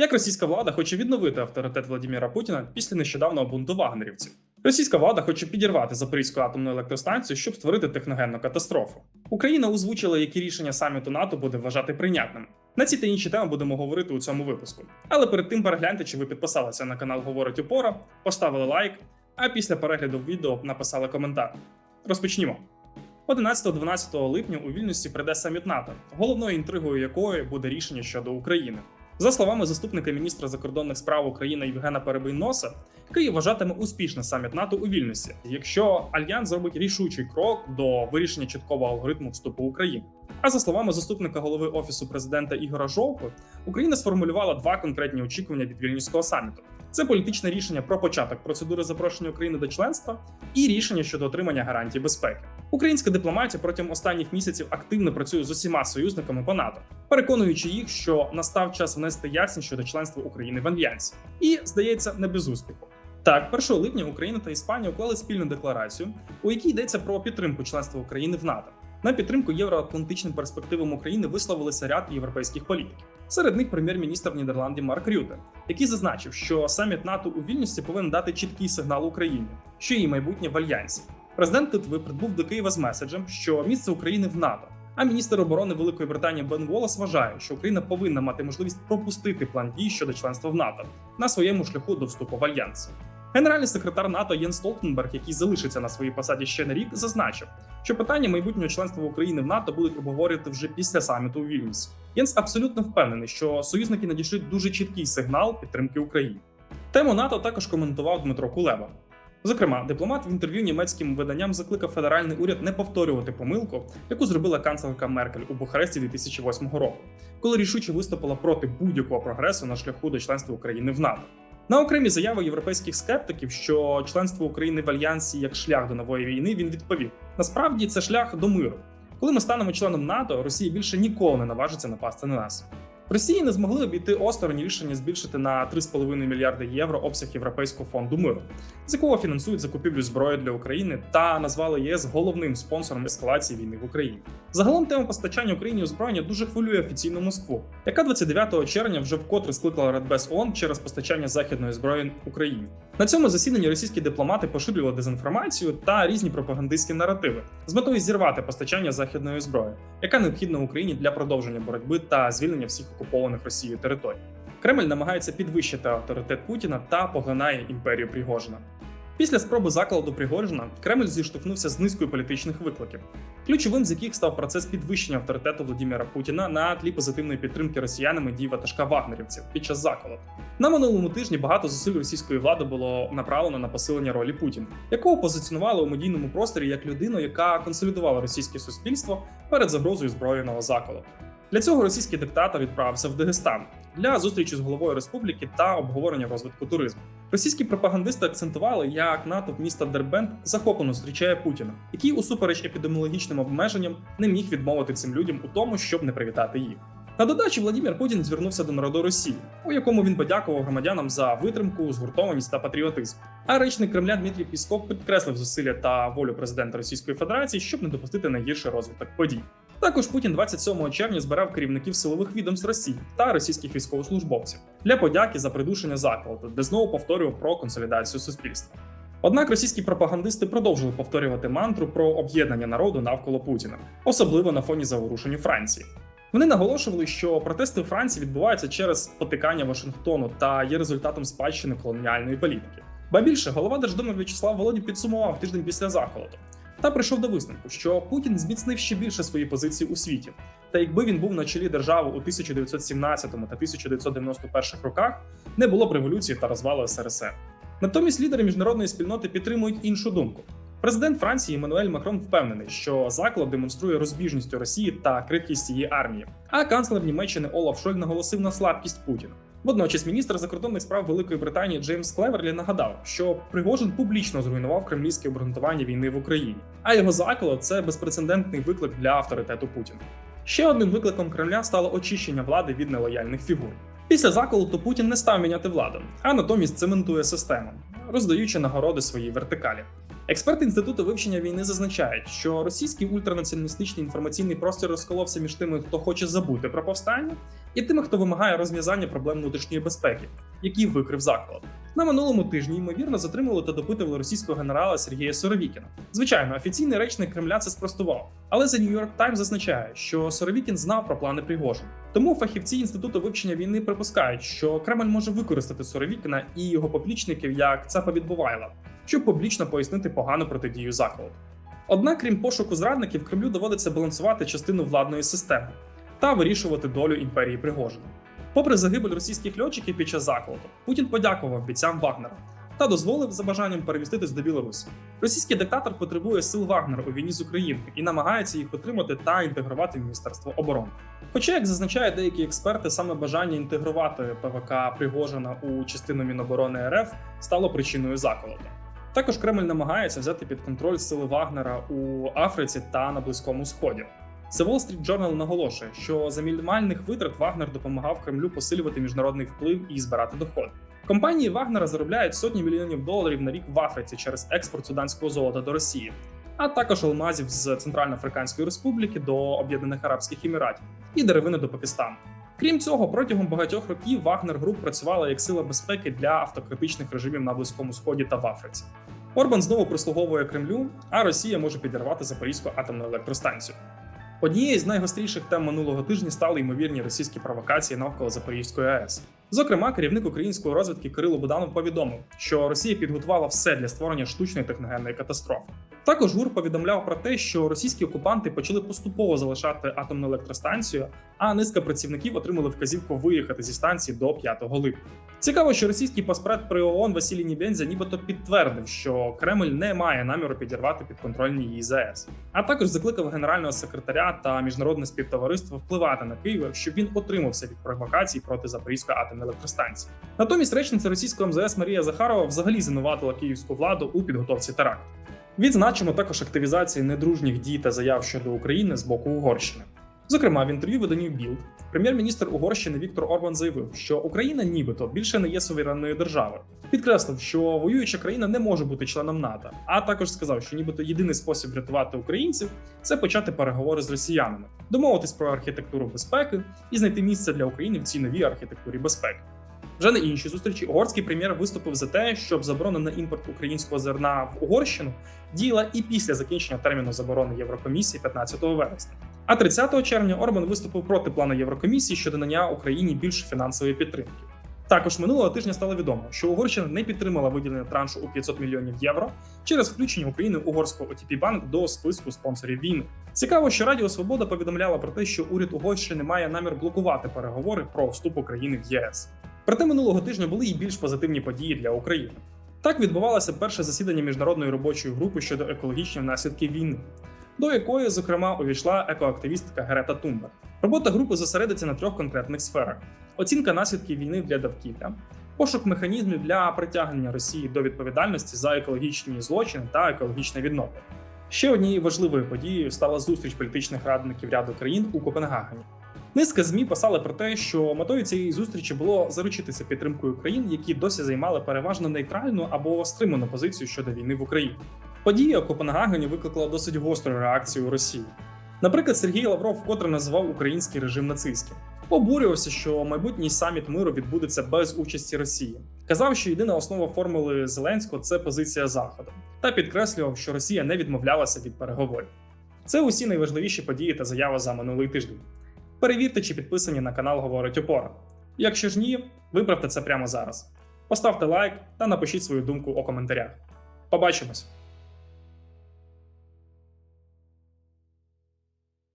Як російська влада хоче відновити авторитет Владимира Путіна після нещодавнього бунту вагнерівців? Російська влада хоче підірвати Запорізьку атомну електростанцію, щоб створити техногенну катастрофу. Україна озвучила, які рішення саміту НАТО буде вважати прийнятним. На ці та інші теми будемо говорити у цьому випуску. Але перед тим перегляньте, чи ви підписалися на канал Говорить Опора, поставили лайк, а після перегляду відео написали коментар. Розпочнімо. 11-12 липня у Вільнюсі прийде саміт НАТО, головною інтригою якої буде рішення щодо України. За словами заступника міністра закордонних справ України Євгена Перебийноса, Київ вважатиме успішний саміт НАТО у Вільнюсі, якщо альянс зробить рішучий крок до вирішення чіткого алгоритму вступу України. А за словами заступника голови офісу президента Ігора Жовко, Україна сформулювала два конкретні очікування від вільнюського саміту: це політичне рішення про початок процедури запрошення України до членства і рішення щодо отримання гарантій безпеки. Українська дипломатія протягом останніх місяців активно працює з усіма союзниками по НАТО, переконуючи їх, що настав час внести ясність щодо членства України в альянсі. І здається, не без успіху. Так, 1 липня Україна та Іспанія уклали спільну декларацію, у якій йдеться про підтримку членства України в НАТО. На підтримку євроатлантичним перспективам України висловилися ряд європейських політиків. Серед них прем'єр-міністр Нідерландів Марк Рюте, який зазначив, що саміт НАТО у вільності повинен дати чіткий сигнал Україні, що її майбутнє в альянсі. Президент Литви прибув до Києва з меседжем, що місце України в НАТО. А міністр оборони Великої Британії Бен Волос вважає, що Україна повинна мати можливість пропустити план дій щодо членства в НАТО на своєму шляху до вступу в альянс. Генеральний секретар НАТО Єн Столтенберг, який залишиться на своїй посаді ще на рік, зазначив, що питання майбутнього членства України в НАТО будуть обговорювати вже після саміту у Вільнюсі. Єнс абсолютно впевнений, що союзники надішлють дуже чіткий сигнал підтримки України. Тему НАТО також коментував Дмитро Кулеба. Зокрема, дипломат в інтерв'ю німецьким виданням закликав федеральний уряд не повторювати помилку, яку зробила канцлерка Меркель у Бухаресті 2008 року, коли рішуче виступила проти будь-якого прогресу на шляху до членства України в НАТО. На окремі заяви європейських скептиків, що членство України в альянсі як шлях до нової війни, він відповів: насправді це шлях до миру. Коли ми станемо членом НАТО, Росія більше ніколи не наважиться напасти на нас. Росії не змогли обійти осторонь рішення збільшити на 3,5 мільярди євро обсяг Європейського фонду миру, з якого фінансують закупівлю зброї для України та назвали ЄС головним спонсором ескалації війни в Україні. Загалом тема постачання Україні озброєння дуже хвилює офіційну Москву, яка 29 червня вже вкотре скликала Радбез ООН через постачання західної зброї Україні. На цьому засіданні російські дипломати поширювали дезінформацію та різні пропагандистські наративи з метою зірвати постачання західної зброї, яка необхідна Україні для продовження боротьби та звільнення всіх окупованих Росією територій. Кремль намагається підвищити авторитет Путіна та поглинає імперію Пригожина. Після спроби закладу Пригожина Кремль зіштовхнувся з низкою політичних викликів, ключовим з яких став процес підвищення авторитету Владимира Путіна на тлі позитивної підтримки росіянами дій ватажка вагнерівців під час заколоту. На минулому тижні багато зусиль російської влади було направлено на посилення ролі Путіна, якого позиціонували у медійному просторі як людину, яка консолідувала російське суспільство перед загрозою збройного заколоту. Для цього російський диктатор відправився в Дагестан для зустрічі з головою республіки та обговорення розвитку туризму. Російські пропагандисти акцентували, як натовп міста Дербент захоплено зустрічає Путіна, який, усупереч епідеміологічним обмеженням, не міг відмовити цим людям у тому, щоб не привітати їх. На додачі Владимир Путін звернувся до народу Росії, у якому він подякував громадянам за витримку, згуртованість та патріотизм. А речник Кремля Дмитрій Пісков підкреслив зусилля та волю президента Російської Федерації, щоб не допустити найгірший розвиток подій. Також Путін 27 червня збирав керівників силових відомств Росії та російських військовослужбовців для подяки за придушення закладу, де знову повторював про консолідацію суспільства. Однак російські пропагандисти продовжили повторювати мантру про об'єднання народу навколо Путіна, особливо на фоні заворушень у Франції. Вони наголошували, що протести в Франції відбуваються через потикання Вашингтону та є результатом спадщини колоніальної політики. Ба більше голова Держдуми В'ячеслав Володін підсумував тиждень після заколоту та прийшов до висновку, що Путін зміцнив ще більше свої позиції у світі. Та якби він був на чолі держави у 1917 та 1991 роках, не було б революції та розвалу СРСР. Натомість лідери міжнародної спільноти підтримують іншу думку. Президент Франції Еммануель Макрон впевнений, що заклад демонструє розбіжність у Росії та крихкість її армії. А канцлер Німеччини Олаф Шоль наголосив на слабкість Путіна. Водночас міністр закордонних справ Великої Британії Джеймс Клеверлі нагадав, що Пригожин публічно зруйнував кремлівське обґрунтування війни в Україні, а його заклад це безпрецедентний виклик для авторитету Путіна. Ще одним викликом Кремля стало очищення влади від нелояльних фігур. Після заколоту Путін не став міняти владу, а натомість цементує систему, роздаючи нагороди своїй вертикалі. Експерти інституту вивчення війни зазначають, що російський ультранаціоналістичний інформаційний простір розколовся між тими, хто хоче забути про повстання, і тими, хто вимагає розв'язання проблем внутрішньої безпеки, які викрив заклад. На минулому тижні ймовірно затримували та допитували російського генерала Сергія Соровікіна. Звичайно, офіційний речник Кремля це спростував, але The New York Times зазначає, що Соровікін знав про плани Пригожина. Тому фахівці інституту вивчення війни припускають, що Кремль може використати Соровікіна і його поплічників як цапа відбувайла, щоб публічно пояснити погану протидію закладу. Однак, крім пошуку зрадників, Кремлю доводиться балансувати частину владної системи та вирішувати долю імперії Пригожина. Попри загибель російських льотчиків під час закладу, Путін подякував бійцям Вагнера та дозволив за бажанням переміститись до Білорусі. Російський диктатор потребує сил Вагнера у війні з Україною і намагається їх отримати та інтегрувати в Міністерство оборони. Хоча, як зазначають деякі експерти, саме бажання інтегрувати ПВК Пригожина у частину Міноборони РФ стало причиною заколоту. Також Кремль намагається взяти під контроль сили Вагнера у Африці та на Близькому Сході. The Wall Street Journal наголошує, що за мінімальних витрат Вагнер допомагав Кремлю посилювати міжнародний вплив і збирати доходи. Компанії Вагнера заробляють сотні мільйонів доларів на рік в Африці через експорт суданського золота до Росії, а також алмазів з Центральноафриканської Республіки до Об'єднаних Арабських Еміратів і деревини до Пакистану. Крім цього, протягом багатьох років Вагнер Груп працювала як сила безпеки для автократичних режимів на Близькому Сході та в Африці. Орбан знову прислуговує Кремлю, а Росія може підірвати Запорізьку атомну електростанцію. Однією з найгостріших тем минулого тижня стали ймовірні російські провокації навколо Запорізької АЕС. Зокрема, керівник української розвідки Кирило Буданов повідомив, що Росія підготувала все для створення штучної техногенної катастрофи. Також ГУР повідомляв про те, що російські окупанти почали поступово залишати атомну електростанцію, а низка працівників отримали вказівку виїхати зі станції до 5 липня. Цікаво, що російський паспорт при ООН Василій Нібензя нібито підтвердив, що Кремль не має наміру підірвати підконтрольні її ЗАЕС, а також закликав генерального секретаря та міжнародне співтовариство впливати на Київ, щоб він отримався від провокацій проти Запорізької атомної електростанції. Натомість речниця російського МЗС Марія Захарова взагалі звинуватила київську владу у підготовці теракту. Відзначимо також активізацію недружніх дій та заяв щодо України з боку Угорщини. Зокрема, в інтерв'ю виданню Білд прем'єр-міністр Угорщини Віктор Орбан заявив, що Україна нібито більше не є суверенною державою. Підкреслив, що воююча країна не може бути членом НАТО, а також сказав, що нібито єдиний спосіб врятувати українців це почати переговори з росіянами, домовитись про архітектуру безпеки і знайти місце для України в цій новій архітектурі безпеки. Вже на іншій зустрічі угорський прем'єр виступив за те, щоб заборона на імпорт українського зерна в Угорщину діяла і після закінчення терміну заборони Єврокомісії 15 вересня. А 30 червня Орбан виступив проти плану Єврокомісії щодо надання Україні більше фінансової підтримки. Також минулого тижня стало відомо, що Угорщина не підтримала виділення траншу у 500 мільйонів євро через включення України угорського OTP банк до списку спонсорів війни. Цікаво, що Радіо Свобода повідомляла про те, що уряд Угорщини має намір блокувати переговори про вступ України в ЄС. Проте минулого тижня були і більш позитивні події для України. Так відбувалося перше засідання міжнародної робочої групи щодо екологічних наслідків війни, до якої, зокрема, увійшла екоактивістка Герета Тумбер. Робота групи зосередиться на трьох конкретних сферах: оцінка наслідків війни для довкілля, пошук механізмів для притягнення Росії до відповідальності за екологічні злочини та екологічне відновлення. Ще однією важливою подією стала зустріч політичних радників ряду країн у Копенгагені. Низка змі писали про те, що метою цієї зустрічі було заручитися підтримкою країн, які досі займали переважно нейтральну або стриману позицію щодо війни в Україні. Подія у Копенгагені викликала досить гостру реакцію Росії. Наприклад, Сергій Лавров вкотре називав український режим нацистським. Обурювався, що майбутній саміт миру відбудеться без участі Росії. Казав, що єдина основа формули Зеленського це позиція Заходу, та підкреслював, що Росія не відмовлялася від переговорів. Це усі найважливіші події та заяви за минулий тиждень. Перевірте, чи підписані на канал Говорить Опора. Якщо ж ні, виправте це прямо зараз. Поставте лайк та напишіть свою думку у коментарях. Побачимось!